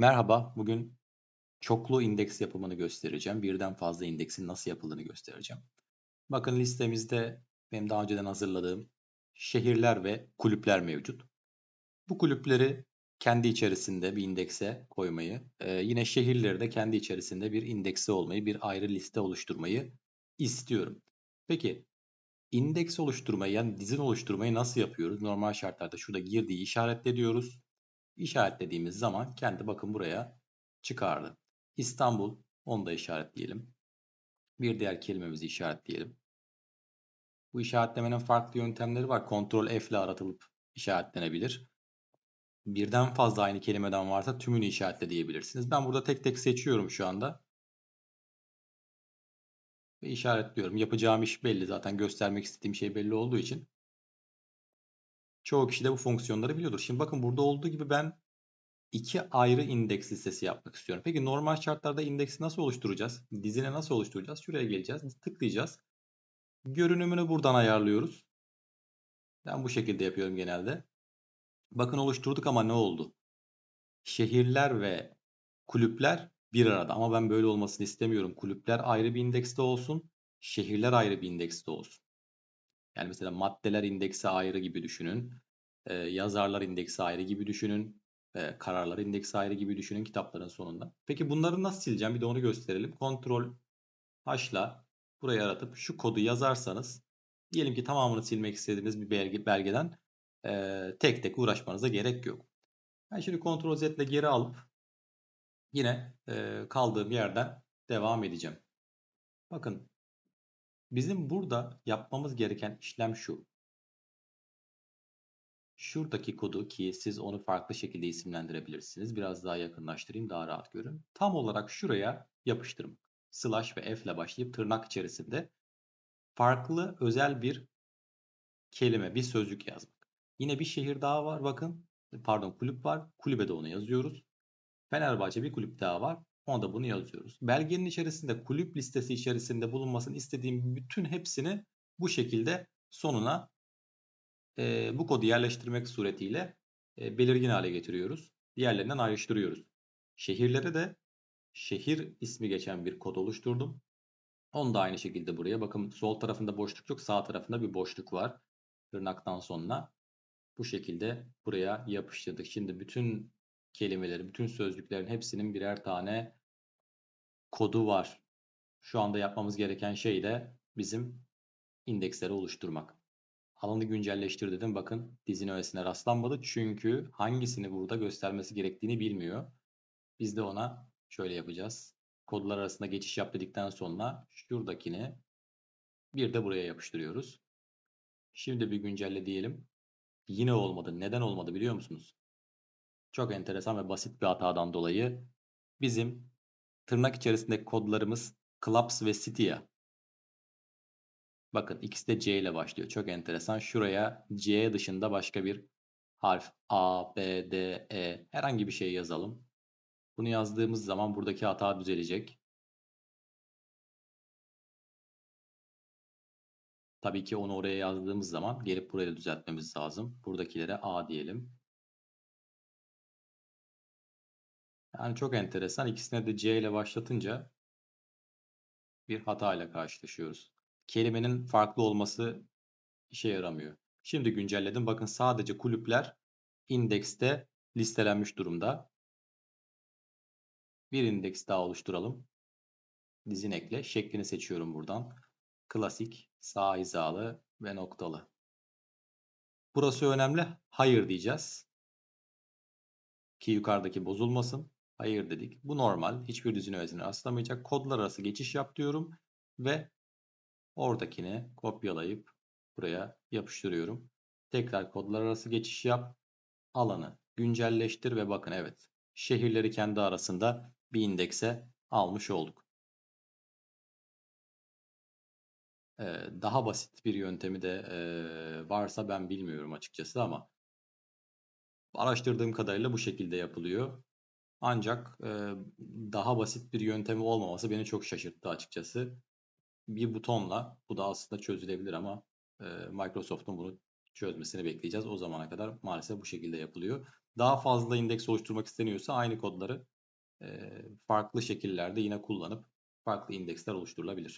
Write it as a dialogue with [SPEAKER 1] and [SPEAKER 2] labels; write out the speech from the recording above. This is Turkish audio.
[SPEAKER 1] Merhaba, bugün çoklu indeks yapımını göstereceğim. Birden fazla indeksin nasıl yapıldığını göstereceğim. Bakın listemizde benim daha önceden hazırladığım şehirler ve kulüpler mevcut. Bu kulüpleri kendi içerisinde bir indekse koymayı, e, yine şehirleri de kendi içerisinde bir indekse olmayı, bir ayrı liste oluşturmayı istiyorum. Peki indeks oluşturmayı yani dizin oluşturmayı nasıl yapıyoruz? Normal şartlarda şurada girdiği işaretlediyoruz işaretlediğimiz zaman kendi bakın buraya çıkardı. İstanbul onu da işaretleyelim. Bir diğer kelimemizi işaretleyelim. Bu işaretlemenin farklı yöntemleri var. Ctrl F ile aratılıp işaretlenebilir. Birden fazla aynı kelimeden varsa tümünü işaretle diyebilirsiniz. Ben burada tek tek seçiyorum şu anda. Ve işaretliyorum. Yapacağım iş belli zaten göstermek istediğim şey belli olduğu için. Çoğu kişi de bu fonksiyonları biliyordur. Şimdi bakın burada olduğu gibi ben iki ayrı indeks listesi yapmak istiyorum. Peki normal şartlarda indeksi nasıl oluşturacağız? Dizine nasıl oluşturacağız? Şuraya geleceğiz. Tıklayacağız. Görünümünü buradan ayarlıyoruz. Ben bu şekilde yapıyorum genelde. Bakın oluşturduk ama ne oldu? Şehirler ve kulüpler bir arada. Ama ben böyle olmasını istemiyorum. Kulüpler ayrı bir indekste olsun. Şehirler ayrı bir indekste olsun. Yani mesela maddeler indeksi ayrı gibi düşünün. Ee, yazarlar indeksi ayrı gibi düşünün. Ee, kararlar indeksi ayrı gibi düşünün kitapların sonunda. Peki bunları nasıl sileceğim? Bir de onu gösterelim. Ctrl H'la buraya aratıp şu kodu yazarsanız diyelim ki tamamını silmek istediğiniz bir belge, belgeden e, tek tek uğraşmanıza gerek yok. Ben şimdi Ctrl Z ile geri alıp yine e, kaldığım yerden devam edeceğim. Bakın Bizim burada yapmamız gereken işlem şu. Şuradaki kodu ki siz onu farklı şekilde isimlendirebilirsiniz. Biraz daha yakınlaştırayım daha rahat görün. Tam olarak şuraya yapıştırmak. Slash ve F ile başlayıp tırnak içerisinde farklı özel bir kelime, bir sözcük yazmak. Yine bir şehir daha var bakın. Pardon kulüp var. Kulübe de onu yazıyoruz. Fenerbahçe bir kulüp daha var. Ona bunu yazıyoruz. Belgenin içerisinde kulüp listesi içerisinde bulunmasını istediğim bütün hepsini bu şekilde sonuna e, bu kodu yerleştirmek suretiyle e, belirgin hale getiriyoruz. Diğerlerinden ayrıştırıyoruz. Şehirlere de şehir ismi geçen bir kod oluşturdum. Onu da aynı şekilde buraya. Bakın sol tarafında boşluk yok. Sağ tarafında bir boşluk var. Tırnaktan sonra bu şekilde buraya yapıştırdık. Şimdi bütün kelimeleri, bütün sözcüklerin hepsinin birer tane kodu var. Şu anda yapmamız gereken şey de bizim indeksleri oluşturmak. Alanı güncelleştir dedim. Bakın dizin öğesine rastlanmadı. Çünkü hangisini burada göstermesi gerektiğini bilmiyor. Biz de ona şöyle yapacağız. Kodlar arasında geçiş yap dedikten sonra şuradakini bir de buraya yapıştırıyoruz. Şimdi bir güncelle diyelim. Yine olmadı. Neden olmadı biliyor musunuz? Çok enteresan ve basit bir hatadan dolayı bizim tırnak içerisindeki kodlarımız Clubs ve City'ya. Bakın ikisi de C ile başlıyor. Çok enteresan. Şuraya C dışında başka bir harf A, B, D, E herhangi bir şey yazalım. Bunu yazdığımız zaman buradaki hata düzelecek. Tabii ki onu oraya yazdığımız zaman gelip buraya düzeltmemiz lazım. Buradakilere A diyelim. Yani çok enteresan. İkisine de C ile başlatınca bir hata ile karşılaşıyoruz. Kelimenin farklı olması işe yaramıyor. Şimdi güncelledim. Bakın sadece kulüpler indekste listelenmiş durumda. Bir indeks daha oluşturalım. Dizin ekle. Şeklini seçiyorum buradan. Klasik, sağ hizalı ve noktalı. Burası önemli. Hayır diyeceğiz. Ki yukarıdaki bozulmasın. Hayır dedik. Bu normal. Hiçbir düzine öğesine rastlamayacak. Kodlar arası geçiş yap diyorum. Ve oradakini kopyalayıp buraya yapıştırıyorum. Tekrar kodlar arası geçiş yap. Alanı güncelleştir ve bakın evet. Şehirleri kendi arasında bir indekse almış olduk. Ee, daha basit bir yöntemi de e, varsa ben bilmiyorum açıkçası ama araştırdığım kadarıyla bu şekilde yapılıyor. Ancak e, daha basit bir yöntemi olmaması beni çok şaşırttı açıkçası. Bir butonla bu da aslında çözülebilir ama e, Microsoft'un bunu çözmesini bekleyeceğiz. O zamana kadar maalesef bu şekilde yapılıyor. Daha fazla indeks oluşturmak isteniyorsa aynı kodları e, farklı şekillerde yine kullanıp farklı indeksler oluşturulabilir.